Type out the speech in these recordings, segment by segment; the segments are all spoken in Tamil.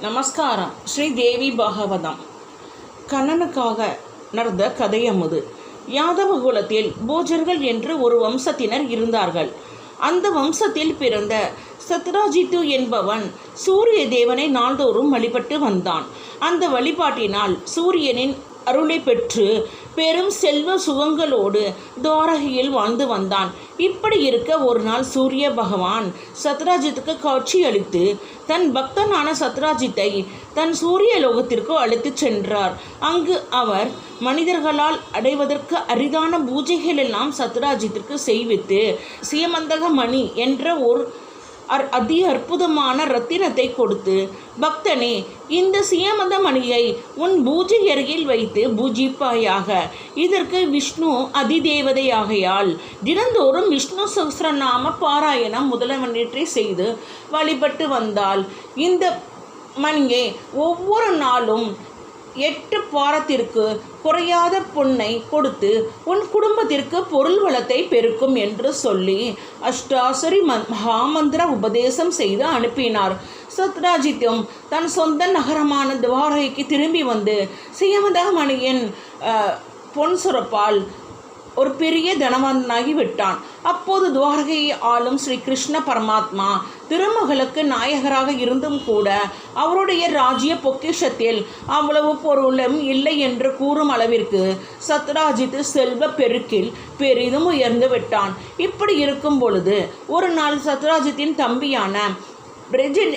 நமஸ்காரம். ஸ்ரீ தேவி பாகவதம். கண்ணனுக்காக நடந்த கதையமுது யாதவ குலத்தில் போஜர்கள் என்று ஒரு வம்சத்தினர் இருந்தார்கள். அந்த வம்சத்தில் பிறந்த சத்ராஜித்து என்பவன் சூரிய தேவனை நாள்தோறும் வழிபட்டு வந்தான். அந்த வழிபாட்டினால் சூரியனின் அருளை பெற்று பெரும் செல்வ சுகங்களோடு துவாரகையில் வாழ்ந்து வந்தான். இப்படி இருக்க ஒரு நாள் சூரிய பகவான் சத்ராஜித்துக்கு காட்சி அளித்து தன் பக்தனான சத்ராஜித்தை தன் சூரிய லோகத்திற்கு அழைத்துச் சென்றார். அங்கு அவர் மனிதர்களால் அடைவதற்கு அரிதான பூஜைகள் எல்லாம் சத்ராஜித்திற்கு செய்வித்து சியமந்தக மணி என்ற ஒரு அர் அதி அற்புதமான ரத்தினத்தை கொடுத்து பக்தனே இந்த சியமத மணியை உன் பூஜை அருகில் வைத்து பூஜிப்பாயாக. இதற்கு விஷ்ணு அதிதேவதையாகையால் தினந்தோறும் விஷ்ணு சஹஸ்ரநாம பாராயணம் முதலவனேற்றை செய்து வழிபட்டு வந்தால் இந்த மணியை ஒவ்வொரு நாளும் எட்டு பாரத்திற்கு குறையாத பொன்னை கொடுத்து உன் குடும்பத்திற்கு பொருள் வளத்தை பெருக்கும் என்று சொல்லி அஷ்டாசரி மகாமந்திர உபதேசம் செய்து அனுப்பினார். சத்ராஜித்தும் தன் சொந்த நகரமான துவாரகைக்கு திரும்பி வந்து சியமதமணியின் பொன் சுரப்பால் ஒரு பெரிய தனவந்தனாகி விட்டான். அப்போது துவாரகையை ஆளும் ஸ்ரீ கிருஷ்ண பரமாத்மா திருமகளுக்கு நாயகராக இருந்தும் கூட அவருடைய ராஜ்ய பொக்கிஷத்தில் அவ்வளவு பொருளும் இல்லை என்று கூறும் அளவிற்கு சத்ராஜித் செல்வ பெருக்கில் பெரிதும் உயர்ந்து விட்டான். இப்படி இருக்கும் பொழுது ஒரு நாள் சத்ராஜித்தின் தம்பியான பிரஜின்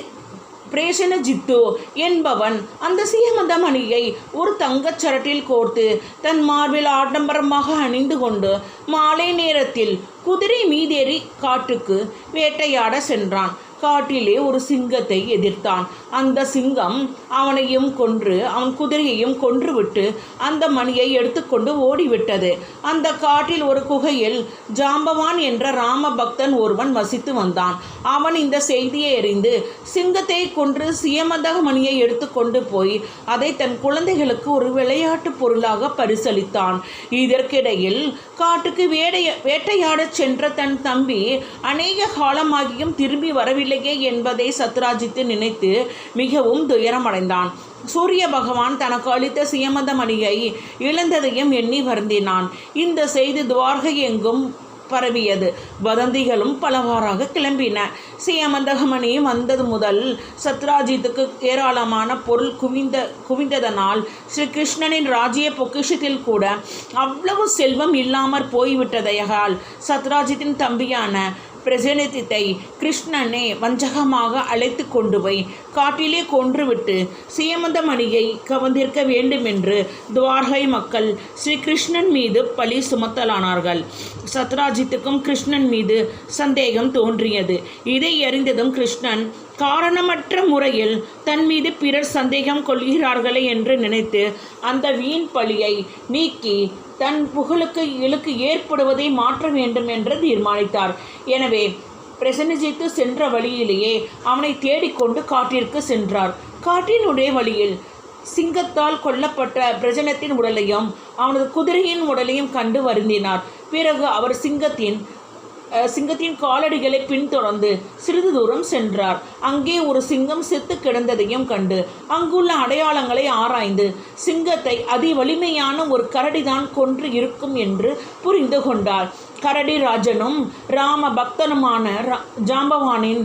பிரேசனஜித்து என்பவன் அந்த சீமந்தமணியை ஒரு தங்கச் சரட்டில் கோர்த்து தன் மார்பில் ஆடம்பரமாக அணிந்து கொண்டு மாலை நேரத்தில் குதிரை மீதேறி காட்டுக்கு வேட்டையாட சென்றான். காட்டிலே ஒரு சிங்கத்தை எதிர்த்தான். அந்த சிங்கம் அவனையும் கொன்று அவன் குதிரையையும் கொன்றுவிட்டு அந்த மணியை எடுத்துக்கொண்டு ஓடிவிட்டது. அந்த காட்டில் ஒரு குகையில் ஜாம்பவான் என்ற ராம பக்தன் ஒருவன் வசித்து வந்தான். அவன் இந்த செய்தியை அறிந்து சிங்கத்தை கொன்று சியமதக மணியை எடுத்துக்கொண்டு போய் அதை தன் குழந்தைகளுக்கு ஒரு விளையாட்டு பொருளாக பரிசளித்தான். இதற்கிடையில் காட்டுக்கு வேடைய வேட்டையாடச் சென்ற தன் தம்பி அநேக காலமாகியும் திரும்பி வரவில்லை இல்லையே என்பதை சத்ராஜித்து நினைத்து மிகவும் துயரமடைந்தான். சூரிய பகவான் தனக்கு அளித்த சுயமத மணியை இழந்ததையும் எண்ணி வருந்தினான். இந்த செய்தி துவார்கை எங்கும் பரவியது. வதந்திகளும் பலவாறாக கிளம்பின. சியமந்தகமணி வந்தது முதல் சத்ராஜித்துக்கு ஏராளமான பொருள் குவிந்த குவிந்ததனால் ஸ்ரீகிருஷ்ணனின் ராஜ்ய பொக்கிஷத்தில் கூட அவ்வளவு செல்வம் இல்லாமற் போய்விட்டதையால் சத்ராஜித்தின் தம்பியான பிரசனித்தை கிருஷ்ணனே வஞ்சகமாக அழைத்து கொண்டு போய் காட்டிலே கொன்றுவிட்டு சீமந்தமணியை கவர்ந்திருக்க வேண்டுமென்று துவார்கை மக்கள் ஸ்ரீ கிருஷ்ணன் மீது பழி சுமத்தலானார்கள். சத்ராஜித்துக்கும் கிருஷ்ணன் மீது சந்தேகம் தோன்றியது. இதை அறிந்ததும் கிருஷ்ணன் காரணமற்ற முறையில் தன் மீது பிறர் சந்தேகம் கொள்கிறார்களே என்று நினைத்து அந்த வீண் பழியை நீக்கி தன் புகழுக்கு இழுக்கு ஏற்படுவதை மாற்ற வேண்டும் என்று தீர்மானித்தார். எனவே பிரசன்னஜித்து சென்ற வழியிலேயே அவனை தேடிக்கொண்டு காட்டிற்கு சென்றார். காட்டினுடைய வழியில் சிங்கத்தால் கொல்லப்பட்ட பிரஜனத்தின் உடலையும் அவனது குதிரையின் உடலையும் கண்டு வருந்தினார். பிறகு அவர் சிங்கத்தின் சிங்கத்தின் காலடிகளை பின்தொடர்ந்து சிறிது தூரம் சென்றார். அங்கே ஒரு சிங்கம் செத்து கிடந்ததையும் கண்டு அங்குள்ள அடையாளங்களை ஆராய்ந்து சிங்கத்தை அதி வலிமையான ஒரு கரடிதான் கொன்று இருக்கும் என்று புரிந்து கொண்டார் கரடி ராஜனும் ராம பக்தனுமான ஜாம்பவானின்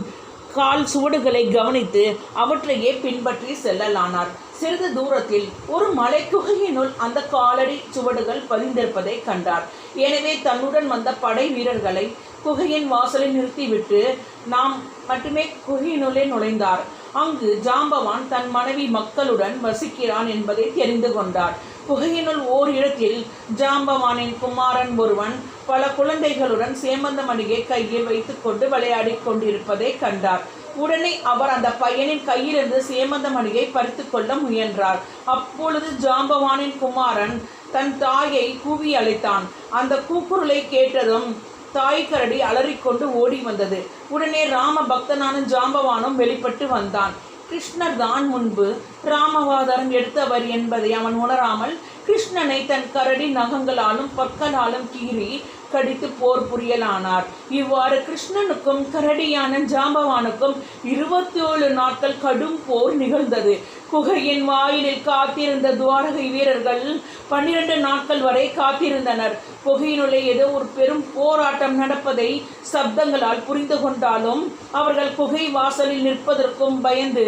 கால் சுவடுகளை கவனித்து அவற்றையே பின்பற்றி செல்லலானார். சிறிது தூரத்தில் ஒரு மலைக்குகையினுள் அந்த காலடி சுவடுகள் பதிந்திருப்பதை கண்டார். எனவே தன்னுடன் வந்த படை வீரர்களை குகையின் வாசலை நிறுத்திவிட்டு நாம் மட்டுமே குகையினுள்ளே நுழைந்தார். அங்கு ஜாம்பவான் தன் மனைவி மக்களுடன் வசிக்கிறான் என்பதை தெரிந்து கொண்டார். குகையினுள் ஓர் இடத்தில் ஜாம்பவானின் குமாரன் ஒருவன் பல குழந்தைகளுடன் சேமந்தமணியை கையில் வைத்துக்கொண்டு விளையாடி கொண்டிருப்பதை கண்டார். உடனே அவர் அந்த பையனின் கையிலிருந்து சேமந்தமணியை பறித்து கொள்ள முயன்றார். அப்பொழுது ஜாம்பவானின் குமாரன் தன் தாயை கூவி அழைத்தான். அந்த கூக்குரலை கேட்டதும் தாய் கரடி அலறிக்கொண்டு ஓடி வந்தது. உடனே ராம பக்தனான ஜாம்பவானும் வெளிப்பட்டு வந்தான். கிருஷ்ணர் தான் முன்பு ராமவாதாரம் எடுத்தவர் என்பதை அவன் உணராமல் கிருஷ்ணனை தன் கரடி நகங்களாலும் பற்களாலும் கீறி கடித்து போர் புரியலானார். இவ்வாறு கிருஷ்ணனுக்கும் கரடியான ஜாம்பவானுக்கும் இருபத்தி ஏழு நாட்கள் கடும் போர் நிகழ்ந்தது. குகையின் வாயிலில் காத்திருந்த துவாரகை வீரர்கள் பன்னிரண்டு நாட்கள் வரை காத்திருந்தனர். குகையினுள்ளே ஏதோ ஒரு பெரும் போராட்டம் நடப்பதை சப்தங்களால் புரிந்து கொண்டாலும் அவர்கள் குகை வாசலில் நிற்பதற்கும் பயந்து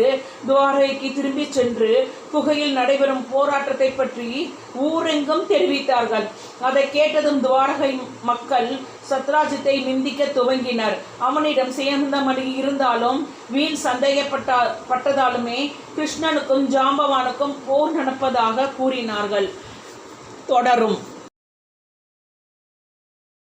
துவாரகைக்கு திரும்பி சென்று குகையில் நடைபெறும் போராட்டத்தை பற்றி ஊரெங்கும் தெரிவித்தார்கள். அதை கேட்டதும் துவாரகை மக்கள் சத்ராஜித்தை நிந்திக்க துவங்கினர். அவனிடம் சேர்ந்த மணி இருந்தாலும் வீண் சந்தேகப்பட்ட பட்டதாலுமே ஜாம்பவானுக்கும் போர் நடப்பதாக கூறினார்கள். தொடரும்.